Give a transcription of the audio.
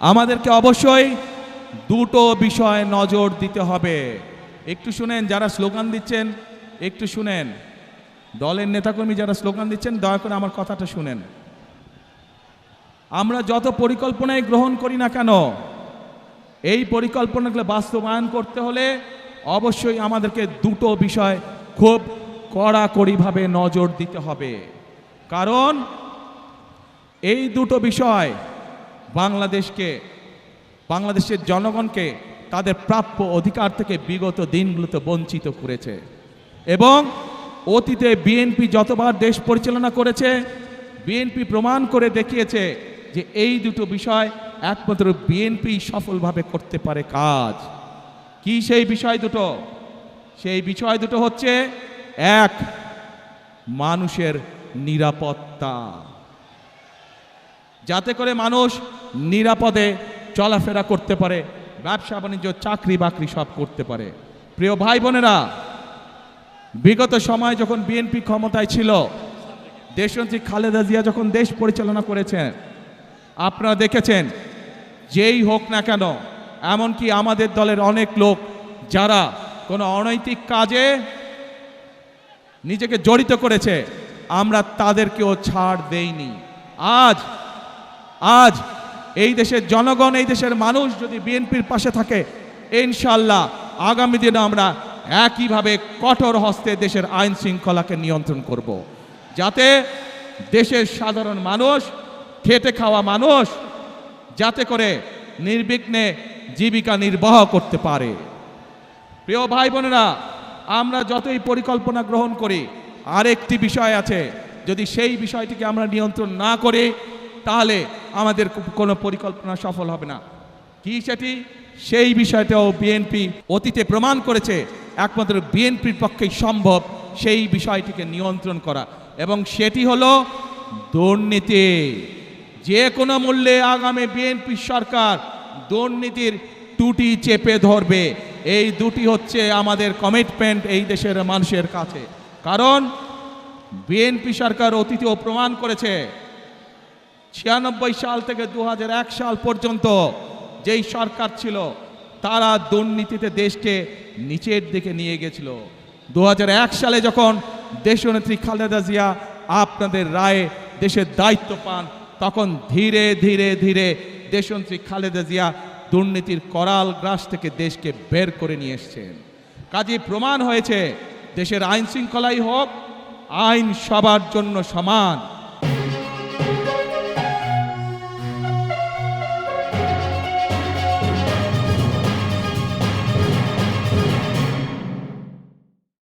আমাদেরকে অবশ্যই দুটো বিষয় নজর দিতে হবে। একটু শুনেন যারা স্লোগান দিচ্ছেন, একটু শুনেন। দলের নেতাকর্মী যারা স্লোগান দিচ্ছেন, দয়া করে আমার কথাটা শুনেন। আমরা যত পরিকল্পনায় গ্রহণ করি না কেন, এই পরিকল্পনাগুলো বাস্তবায়ন করতে হলে অবশ্যই আমাদেরকে দুটো বিষয় খুব কড়াকড়িভাবে নজর দিতে হবে। কারণ এই দুটো বিষয় বাংলাদেশকে, বাংলাদেশের জনগণকে তাদের প্রাপ্য অধিকার থেকে বিগত দিনগুলোতে বঞ্চিত করেছে। এবং অতীতে বিএনপি যতবার দেশ পরিচালনা করেছে, বিএনপি প্রমাণ করে দেখিয়েছে যে এই দুটো বিষয় একমাত্র বিএনপি সফলভাবে করতে পারে কাজ। কি সেই বিষয় দুটো? সেই বিষয় দুটো হচ্ছে, এক, মানুষের নিরাপত্তা। যাতে করে মানুষ নিরাপদে চলাফেরা করতে পারে, ব্যবসা, বাণিজ্য, চাকরি, বাকরি সব করতে পারে। প্রিয় ভাই বোনেরা, বিগত সময় যখন বিএনপি ক্ষমতায় ছিল দেশনেত্রী খালেদা জিয়া যখন দেশ পরিচালনা করেছেন, আপনারা দেখেছেন, যেই হোক না কেন, এমনকি আমাদের দলের অনেক লোক যারা কোনো অনৈতিক কাজে নিজেকে জড়িত করেছে, আমরা তাদেরকেও ছাড় দেইনি। আজ আজ এই দেশের জনগণ, এই দেশের মানুষ যদি বিএনপির পাশে থাকে ইনশাল্লাহ আগামী দিনে আমরা একইভাবে কঠোর হস্তে দেশের আইন শৃঙ্খলাকে নিয়ন্ত্রণ করব। যাতে দেশের সাধারণ মানুষ, খেটে খাওয়া মানুষ, যাতে করে নির্বিঘ্নে জীবিকা নির্বাহ করতে পারে প্রিয় ভাই বোনেরা, আমরা যতই পরিকল্পনা গ্রহণ করি, আরেকটি বিষয় আছে, যদি সেই বিষয়টিকে আমরা নিয়ন্ত্রণ না করি, তাহলে আমাদের কোনো পরিকল্পনা সফল হবে না। কি সেটি? সেই বিষয়টাও বিএনপি অতীতে প্রমাণ করেছে। একমাত্র বিএনপির পক্ষেই সম্ভব সেই বিষয়টিকে নিয়ন্ত্রণ করা। এবং সেটি হলো দুর্নীতি। যে কোনো মূল্যে আগামী বিএনপি সরকার দুর্নীতির টুটি চেপে ধরবে। এই দুটি হচ্ছে আমাদের কমিটমেন্ট এই দেশের মানুষের কাছে। কারণ বিএনপি সরকার অতীতেও প্রমাণ করেছে ছিয়ানব্বই সাল থেকে দু হাজার এক সাল পর্যন্ত যেই সরকার ছিল, তারা দুর্নীতিতে দেশকে নিচের দিকে নিয়ে গেছিল। দু হাজার এক সালে যখন দেশনেত্রী খালেদা জিয়া আপনাদের রায়ে দেশের দায়িত্ব পান, তখন ধীরে ধীরে ধীরে দেশনেত্রী খালেদা জিয়া দুর্নীতির করাল গ্রাস থেকে দেশকে বের করে নিয়ে এসছেন। কাজে প্রমাণ হয়েছে, দেশের আইন শৃঙ্খলাই হোক, আইন সবার জন্য সমান।